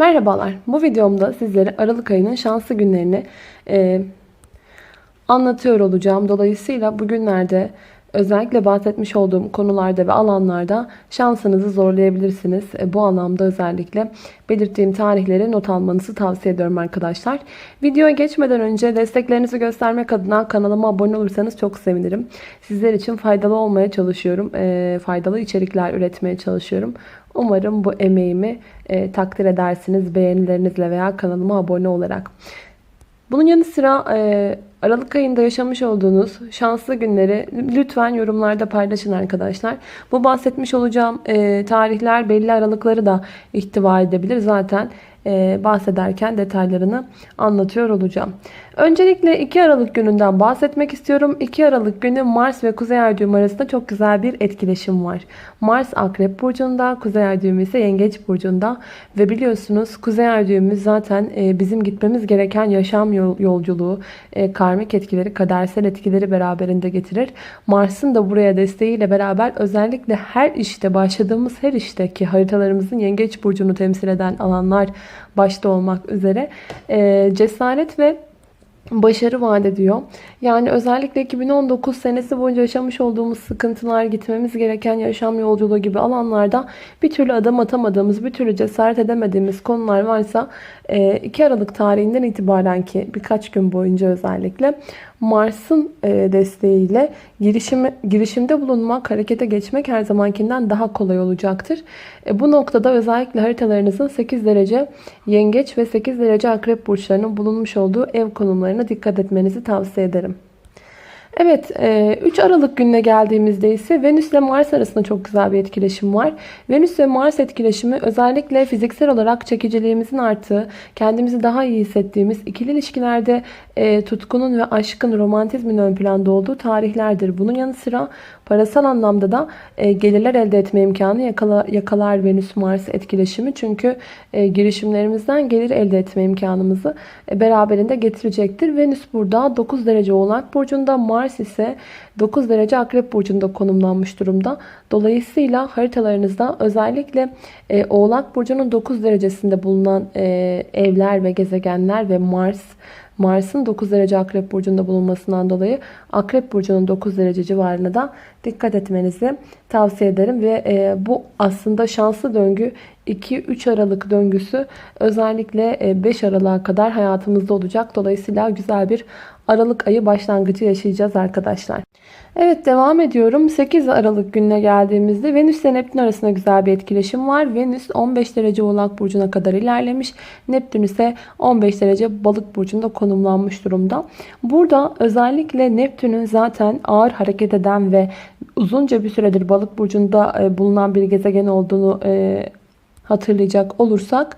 Merhabalar. Bu videomda sizlere Aralık ayının şanslı günlerini e, anlatıyor olacağım. Dolayısıyla bugünlerde özellikle bahsetmiş olduğum konularda ve alanlarda şansınızı zorlayabilirsiniz. E, bu anlamda özellikle belirttiğim tarihleri not almanızı tavsiye ediyorum arkadaşlar. Videoya geçmeden önce desteklerinizi göstermek adına kanalıma abone olursanız çok sevinirim. Sizler için faydalı olmaya çalışıyorum. E, faydalı içerikler üretmeye çalışıyorum. Umarım bu emeğimi e, takdir edersiniz beğenilerinizle veya kanalıma abone olarak. Bunun yanı sıra e, Aralık ayında yaşamış olduğunuz şanslı günleri lütfen yorumlarda paylaşın arkadaşlar. Bu bahsetmiş olacağım e, tarihler belli aralıkları da ihtiva edebilir. Zaten e, bahsederken detaylarını anlatıyor olacağım. Öncelikle 2 Aralık gününden bahsetmek istiyorum. 2 Aralık günü Mars ve Kuzey Ay düğümü arasında çok güzel bir etkileşim var. Mars Akrep Burcu'nda, Kuzey Ay düğümü ise Yengeç Burcu'nda. Ve biliyorsunuz Kuzey Ay düğümü zaten e, bizim gitmemiz gereken yaşam yolculuğu, e, karmik etkileri, kadersel etkileri beraberinde getirir. Mars'ın da buraya desteğiyle beraber özellikle her işte, başladığımız her işte ki haritalarımızın Yengeç Burcu'nu temsil eden alanlar başta olmak üzere e, cesaret ve başarı vaat ediyor. Yani özellikle 2019 senesi boyunca yaşamış olduğumuz sıkıntılar, gitmemiz gereken yaşam yolculuğu gibi alanlarda bir türlü adım atamadığımız, bir türlü cesaret edemediğimiz konular varsa 2 Aralık tarihinden itibaren ki birkaç gün boyunca özellikle Mars'ın e, desteğiyle girişimi, girişimde bulunmak, harekete geçmek her zamankinden daha kolay olacaktır. E, bu noktada özellikle haritalarınızın 8 derece yengeç ve 8 derece akrep burçlarının bulunmuş olduğu ev konumlarına dikkat etmenizi tavsiye ederim. Evet 3 e, Aralık gününe geldiğimizde ise Venüs ile Mars arasında çok güzel bir etkileşim var. Venüs ve Mars etkileşimi özellikle fiziksel olarak çekiciliğimizin arttığı, kendimizi daha iyi hissettiğimiz ikili ilişkilerde e, tutkunun ve aşkın, romantizmin ön planda olduğu tarihlerdir. Bunun yanı sıra parasal anlamda da e, gelirler elde etme imkanı yakala, yakalar Venüs-Mars etkileşimi. Çünkü girişimlerimizden gelir elde etme imkanımızı beraberinde getirecektir. Venüs burada 9 derece Oğlak Burcu'nda, Mars Mars ise 9 derece Akrep Burcu'nda konumlanmış durumda. Dolayısıyla haritalarınızda özellikle e, Oğlak Burcu'nun 9 derecesinde bulunan e, evler ve gezegenler ve Mars Mars'ın 9 derece Akrep Burcu'nda bulunmasından dolayı Akrep Burcu'nun 9 derece civarına da dikkat etmenizi tavsiye ederim. Ve e, bu aslında şanslı döngü 2-3 Aralık döngüsü özellikle 5 Aralık'a kadar hayatımızda olacak. Dolayısıyla güzel bir Aralık ayı başlangıcı yaşayacağız arkadaşlar. Evet devam ediyorum. 8 Aralık gününe geldiğimizde Venüs ile Neptün arasında güzel bir etkileşim var. Venüs 15 derece Oğlak Burcu'na kadar ilerlemiş. Neptün ise 15 derece Balık Burcu'nda konumlanmış durumda. Burada özellikle Neptün'ün zaten ağır hareket eden ve uzunca bir süredir Balık Burcu'nda e, bulunan bir gezegen olduğunu e, hatırlayacak olursak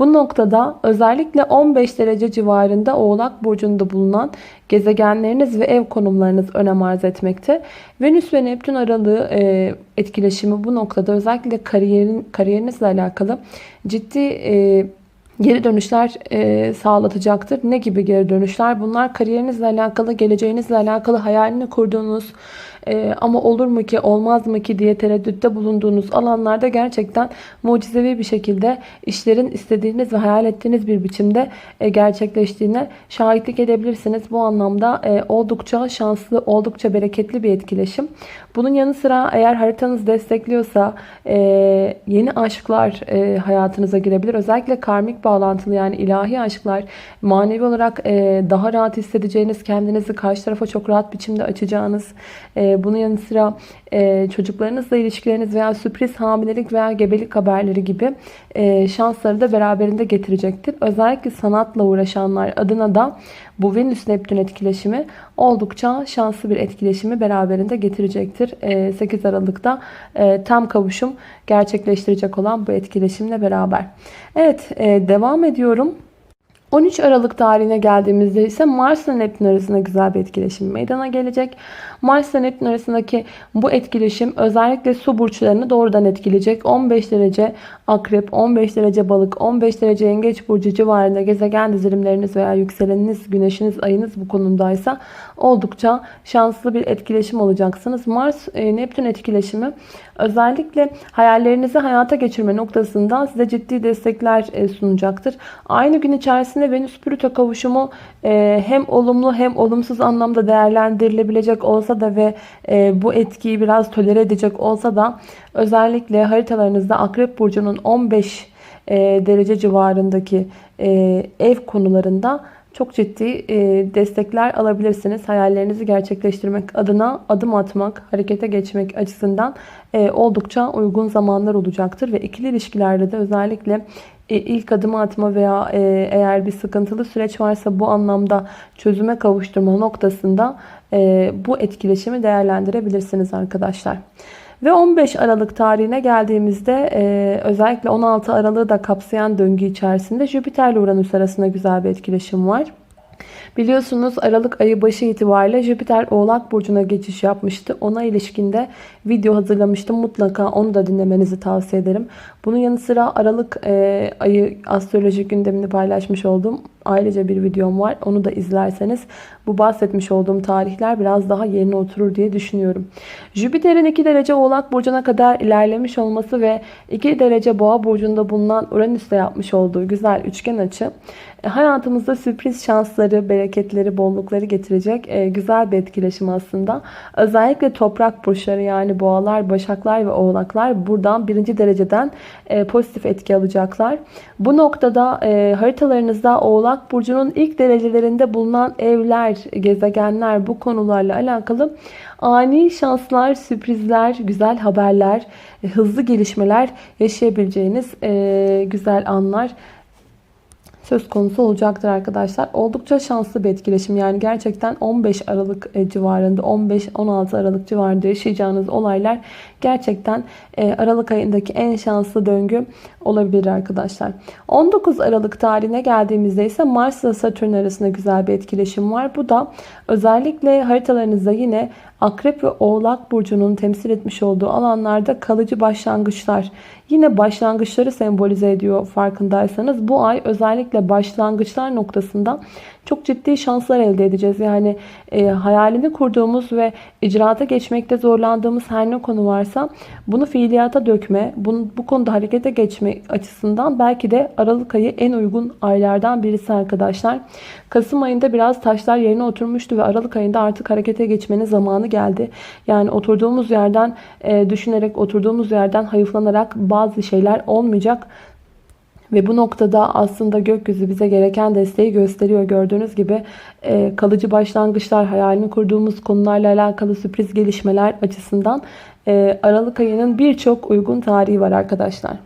bu noktada özellikle 15 derece civarında Oğlak Burcu'nda bulunan gezegenleriniz ve ev konumlarınız önem arz etmekte. Venüs ve Neptün aralığı e, etkileşimi bu noktada özellikle kariyerin kariyerinizle alakalı ciddi e, geri dönüşler e, sağlatacaktır. Ne gibi geri dönüşler? Bunlar kariyerinizle alakalı, geleceğinizle alakalı hayalini kurduğunuz e, ama olur mu ki olmaz mı ki diye tereddütte bulunduğunuz alanlarda gerçekten mucizevi bir şekilde işlerin istediğiniz ve hayal ettiğiniz bir biçimde e, gerçekleştiğine şahitlik edebilirsiniz. Bu anlamda e, oldukça şanslı, oldukça bereketli bir etkileşim. Bunun yanı sıra eğer haritanız destekliyorsa e, yeni aşklar hayatınıza girebilir. Özellikle karmik bağlantılı yani ilahi aşklar manevi olarak daha rahat hissedeceğiniz, kendinizi karşı tarafa çok rahat biçimde açacağınız, e, bunun yanı sıra e, çocuklarınızla ilişkileriniz veya sürpriz hamilelik veya gebelik haberleri gibi e, şansları da beraberinde getirecektir. Özellikle sanatla uğraşanlar adına da bu Venüs Neptün etkileşimi oldukça şanslı bir etkileşimi beraberinde getirecektir. 8 Aralık'ta tam kavuşum gerçekleştirecek olan bu etkileşimle beraber. Evet devam ediyorum. 13 Aralık tarihine geldiğimizde ise Mars ile Neptün arasında güzel bir etkileşim meydana gelecek. Mars ile Neptün arasındaki bu etkileşim özellikle su burçlarını doğrudan etkileyecek. 15 derece akrep, 15 derece balık, 15 derece yengeç burcu civarında gezegen dizilimleriniz veya yükseleniniz, güneşiniz, ayınız bu konumdaysa oldukça şanslı bir etkileşim olacaksınız. Mars e, Neptün etkileşimi özellikle hayallerinizi hayata geçirme noktasında size ciddi destekler e, sunacaktır. Aynı gün içerisinde Venüs Plüto kavuşumu e, hem olumlu hem olumsuz anlamda değerlendirilebilecek olsa da ve e, bu etkiyi biraz tolere edecek olsa da özellikle haritalarınızda Akrep Burcu'nun 15 derece civarındaki ev konularında çok ciddi destekler alabilirsiniz. Hayallerinizi gerçekleştirmek adına adım atmak, harekete geçmek açısından oldukça uygun zamanlar olacaktır. Ve ikili ilişkilerde de özellikle ilk adımı atma veya eğer bir sıkıntılı süreç varsa bu anlamda çözüme kavuşturma noktasında bu etkileşimi değerlendirebilirsiniz arkadaşlar. Ve 15 Aralık tarihine geldiğimizde özellikle 16 Aralık'ı da kapsayan döngü içerisinde Jüpiter ile Uranüs arasında güzel bir etkileşim var. Biliyorsunuz Aralık ayı başı itibariyle Jüpiter Oğlak Burcu'na geçiş yapmıştı. Ona ilişkinde video hazırlamıştım. Mutlaka onu da dinlemenizi tavsiye ederim. Bunun yanı sıra Aralık e, ayı astrolojik gündemini paylaşmış olduğum ayrıca bir videom var. Onu da izlerseniz bu bahsetmiş olduğum tarihler biraz daha yerine oturur diye düşünüyorum. Jüpiter'in 2 derece Oğlak Burcu'na kadar ilerlemiş olması ve 2 derece Boğa Burcu'nda bulunan Uranüs'te yapmış olduğu güzel üçgen açı e, hayatımızda sürpriz şansları, bereketleri, bollukları getirecek e, güzel bir etkileşim aslında. Özellikle toprak burçları yani boğalar, başaklar ve oğlaklar buradan birinci dereceden e, pozitif etki alacaklar. Bu noktada haritalarınızda oğlak burcunun ilk derecelerinde bulunan evler, gezegenler bu konularla alakalı ani şanslar, sürprizler, güzel haberler, hızlı gelişmeler yaşayabileceğiniz güzel anlar söz konusu olacaktır arkadaşlar. Oldukça şanslı bir etkileşim. Yani gerçekten 15 Aralık e, civarında 15-16 Aralık civarında yaşayacağınız olaylar gerçekten e, Aralık ayındaki en şanslı döngü olabilir arkadaşlar. 19 Aralık tarihine geldiğimizde ise Mars ile Satürn arasında güzel bir etkileşim var. Bu da özellikle haritalarınızda yine Akrep ve Oğlak burcunun temsil etmiş olduğu alanlarda kalıcı başlangıçlar, yine başlangıçları sembolize ediyor farkındaysanız. Bu ay özellikle başlangıçlar noktasında çok ciddi şanslar elde edeceğiz. Yani e, hayalini kurduğumuz ve icraata geçmekte zorlandığımız her ne konu varsa bunu fiiliyata dökme, bunu, bu konuda harekete geçme açısından belki de Aralık ayı en uygun aylardan birisi arkadaşlar. Kasım ayında biraz taşlar yerine oturmuştu ve Aralık ayında artık harekete geçmenin zamanı geldi. Yani oturduğumuz yerden e, düşünerek, oturduğumuz yerden hayıflanarak bazı şeyler olmayacak. Ve bu noktada aslında gökyüzü bize gereken desteği gösteriyor. Gördüğünüz gibi e, kalıcı başlangıçlar, hayalini kurduğumuz konularla alakalı sürpriz gelişmeler açısından e, Aralık ayının birçok uygun tarihi var arkadaşlar.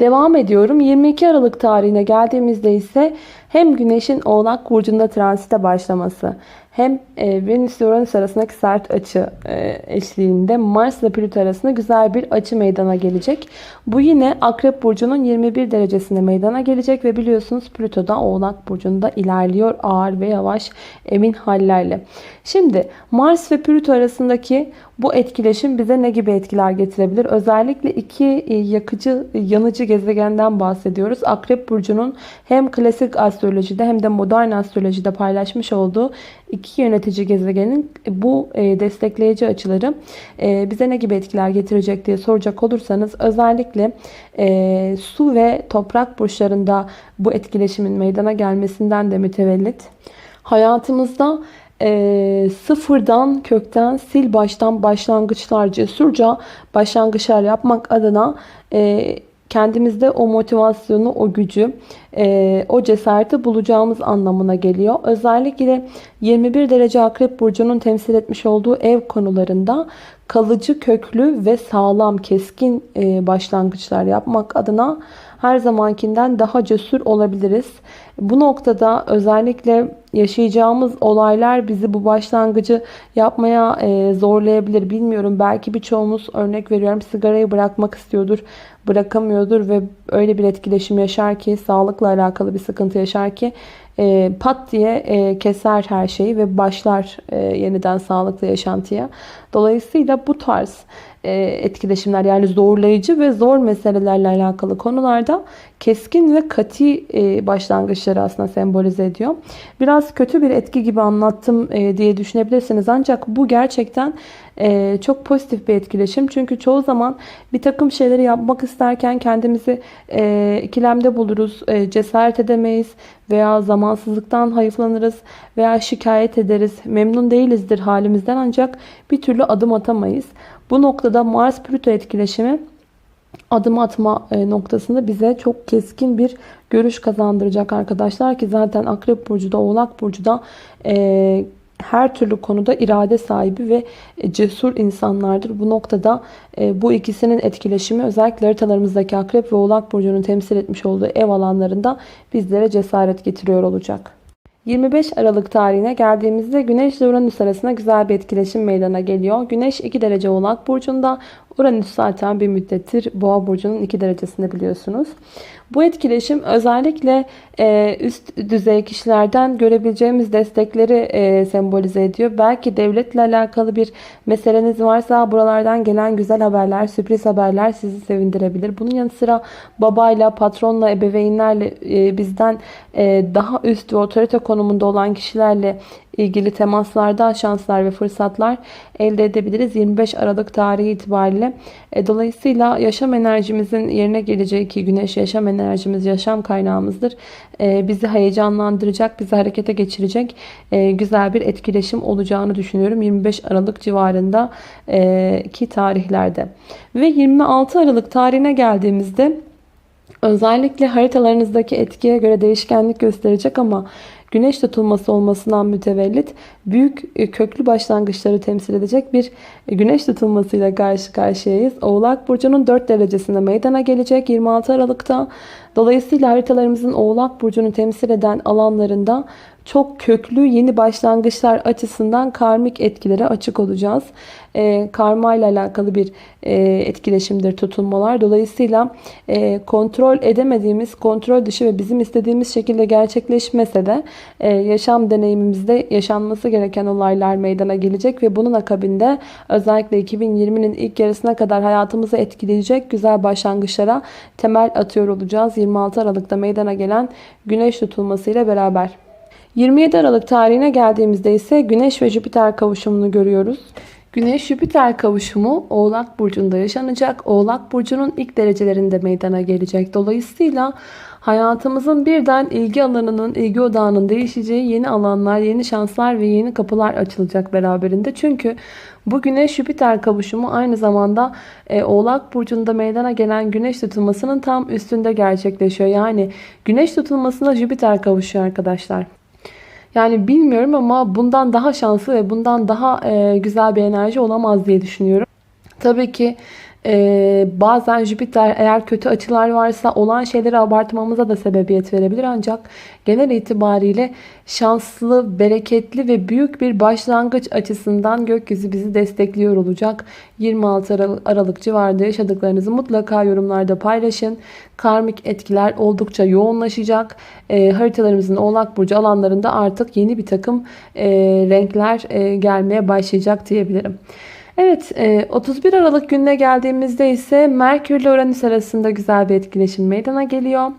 Devam ediyorum. 22 Aralık tarihine geldiğimizde ise hem Güneş'in Oğlak Burcu'nda transite başlaması hem e, Venüs ile Uranüs arasındaki sert açı e, eşliğinde Mars ile Plüto arasında güzel bir açı meydana gelecek. Bu yine Akrep Burcu'nun 21 derecesinde meydana gelecek ve biliyorsunuz Plüto da Oğlak Burcu'nda ilerliyor ağır ve yavaş emin hallerle. Şimdi Mars ve Plüto arasındaki bu etkileşim bize ne gibi etkiler getirebilir? Özellikle iki e, yakıcı, yanıcı gezegenden bahsediyoruz. Akrep Burcu'nun hem klasik astrolojide hem de modern astrolojide paylaşmış olduğu yönetici gezegenin bu e, destekleyici açıları e, bize ne gibi etkiler getirecek diye soracak olursanız özellikle su ve toprak burçlarında bu etkileşimin meydana gelmesinden de mütevellit. Hayatımızda e, sıfırdan kökten sil baştan başlangıçlar cesurca başlangıçlar yapmak adına e, kendimizde o motivasyonu, o gücü, e, o cesareti bulacağımız anlamına geliyor. Özellikle 21 derece akrep burcunun temsil etmiş olduğu ev konularında kalıcı, köklü ve sağlam, keskin e, başlangıçlar yapmak adına her zamankinden daha cesur olabiliriz. Bu noktada özellikle yaşayacağımız olaylar bizi bu başlangıcı yapmaya e, zorlayabilir. Bilmiyorum belki birçoğumuz örnek veriyorum sigarayı bırakmak istiyordur, bırakamıyordur ve öyle bir etkileşim yaşar ki sağlıkla alakalı bir sıkıntı yaşar ki e, pat diye e, keser her şeyi ve başlar yeniden sağlıklı yaşantıya. Dolayısıyla bu tarz etkileşimler yani zorlayıcı ve zor meselelerle alakalı konularda keskin ve kati e, başlangıçları aslında sembolize ediyor. Biraz kötü bir etki gibi anlattım e, diye düşünebilirsiniz ancak bu gerçekten çok pozitif bir etkileşim. Çünkü çoğu zaman bir takım şeyleri yapmak isterken kendimizi ikilemde buluruz, cesaret edemeyiz veya zamansızlıktan hayıflanırız veya şikayet ederiz. Memnun değilizdir halimizden ancak bir türlü adım atamayız. Bu noktada Mars-Plüto etkileşimi adım atma e, noktasında bize çok keskin bir görüş kazandıracak arkadaşlar ki zaten Akrep Burcu da Oğlak Burcu da e, her türlü konuda irade sahibi ve cesur insanlardır. Bu noktada e, bu ikisinin etkileşimi özellikle haritalarımızdaki Akrep ve Oğlak Burcu'nun temsil etmiş olduğu ev alanlarında bizlere cesaret getiriyor olacak. 25 Aralık tarihine geldiğimizde Güneş ile Uranüs arasında güzel bir etkileşim meydana geliyor. Güneş 2 derece Oğlak Burcu'nda, Uranüs zaten bir müddettir Boğa Burcu'nun 2 derecesinde biliyorsunuz. Bu etkileşim özellikle e, üst düzey kişilerden görebileceğimiz destekleri e, sembolize ediyor. Belki devletle alakalı bir meseleniz varsa buralardan gelen güzel haberler, sürpriz haberler sizi sevindirebilir. Bunun yanı sıra babayla, patronla, ebeveynlerle e, bizden daha üst ve otorite konumunda olan kişilerle ilgili temaslarda şanslar ve fırsatlar elde edebiliriz 25 Aralık tarihi itibariyle. E, dolayısıyla yaşam enerjimizin yerine geleceği ki güneş yaşam enerjimiz, yaşam kaynağımızdır. E, bizi heyecanlandıracak, bizi harekete geçirecek e, güzel bir etkileşim olacağını düşünüyorum 25 Aralık civarında ki tarihlerde. Ve 26 Aralık tarihine geldiğimizde özellikle haritalarınızdaki etkiye göre değişkenlik gösterecek ama güneş tutulması olmasından mütevellit büyük e, köklü başlangıçları temsil edecek bir e, güneş tutulmasıyla karşı karşıyayız. Oğlak Burcu'nun 4 derecesinde meydana gelecek 26 Aralık'ta. Dolayısıyla haritalarımızın Oğlak Burcu'nu temsil eden alanlarında çok köklü yeni başlangıçlar açısından karmik etkilere açık olacağız. E, karma ile alakalı bir e, etkileşimdir tutulmalar. Dolayısıyla e, kontrol edemediğimiz, kontrol dışı ve bizim istediğimiz şekilde gerçekleşmese de e, yaşam deneyimimizde yaşanması gereken olaylar meydana gelecek ve bunun akabinde özellikle 2020'nin ilk yarısına kadar hayatımızı etkileyecek güzel başlangıçlara temel atıyor olacağız. 26 Aralık'ta meydana gelen güneş tutulmasıyla beraber. 27 Aralık tarihine geldiğimizde ise Güneş ve Jüpiter kavuşumunu görüyoruz. Güneş-Jüpiter kavuşumu Oğlak Burcu'nda yaşanacak. Oğlak Burcu'nun ilk derecelerinde meydana gelecek. Dolayısıyla hayatımızın birden ilgi alanının, ilgi odağının değişeceği yeni alanlar, yeni şanslar ve yeni kapılar açılacak beraberinde. Çünkü bu Güneş-Jüpiter kavuşumu aynı zamanda e, Oğlak Burcu'nda meydana gelen Güneş tutulmasının tam üstünde gerçekleşiyor. Yani Güneş tutulmasına Jüpiter kavuşuyor arkadaşlar. Yani bilmiyorum ama bundan daha şanslı ve bundan daha e, güzel bir enerji olamaz diye düşünüyorum. Tabii ki ee, bazen Jüpiter eğer kötü açılar varsa olan şeyleri abartmamıza da sebebiyet verebilir. Ancak genel itibariyle şanslı, bereketli ve büyük bir başlangıç açısından gökyüzü bizi destekliyor olacak. 26 Aralık civarında yaşadıklarınızı mutlaka yorumlarda paylaşın. Karmik etkiler oldukça yoğunlaşacak. E, haritalarımızın Oğlak Burcu alanlarında artık yeni bir takım e, renkler e, gelmeye başlayacak diyebilirim. Evet 31 e, Aralık gününe geldiğimizde ise Merkür ile Uranüs arasında güzel bir etkileşim meydana geliyor.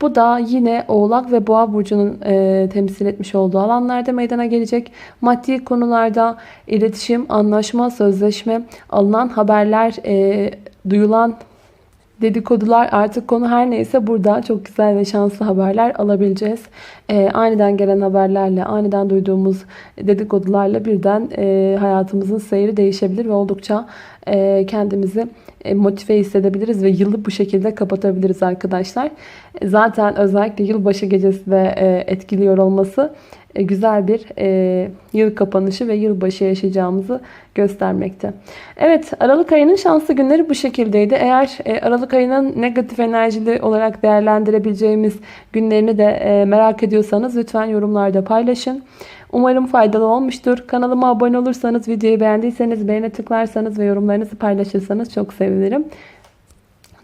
Bu da yine Oğlak ve Boğa burcunun e, temsil etmiş olduğu alanlarda meydana gelecek. Maddi konularda iletişim, anlaşma, sözleşme, alınan haberler, e, duyulan dedikodular artık konu her neyse burada çok güzel ve şanslı haberler alabileceğiz. E, aniden gelen haberlerle, aniden duyduğumuz dedikodularla birden e, hayatımızın seyri değişebilir ve oldukça e, kendimizi e, motive hissedebiliriz ve yılı bu şekilde kapatabiliriz arkadaşlar. Zaten özellikle yılbaşı gecesi de e, etkiliyor olması güzel bir e, yıl kapanışı ve yılbaşı yaşayacağımızı göstermekte. Evet Aralık ayının şanslı günleri bu şekildeydi. Eğer e, Aralık ayının negatif enerjili olarak değerlendirebileceğimiz günlerini de e, merak ediyorsanız lütfen yorumlarda paylaşın. Umarım faydalı olmuştur. Kanalıma abone olursanız, videoyu beğendiyseniz beğene tıklarsanız ve yorumlarınızı paylaşırsanız çok sevinirim.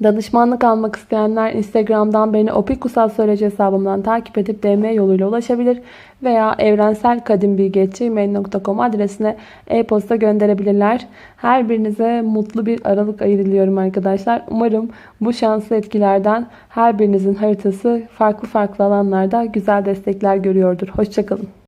Danışmanlık almak isteyenler Instagram'dan beni Opikusal hesabımdan takip edip DM yoluyla ulaşabilir veya evrenselkadimbilgi.gmail.com adresine e-posta gönderebilirler. Her birinize mutlu bir Aralık ayı arkadaşlar. Umarım bu şanslı etkilerden her birinizin haritası farklı farklı alanlarda güzel destekler görüyordur. Hoşçakalın.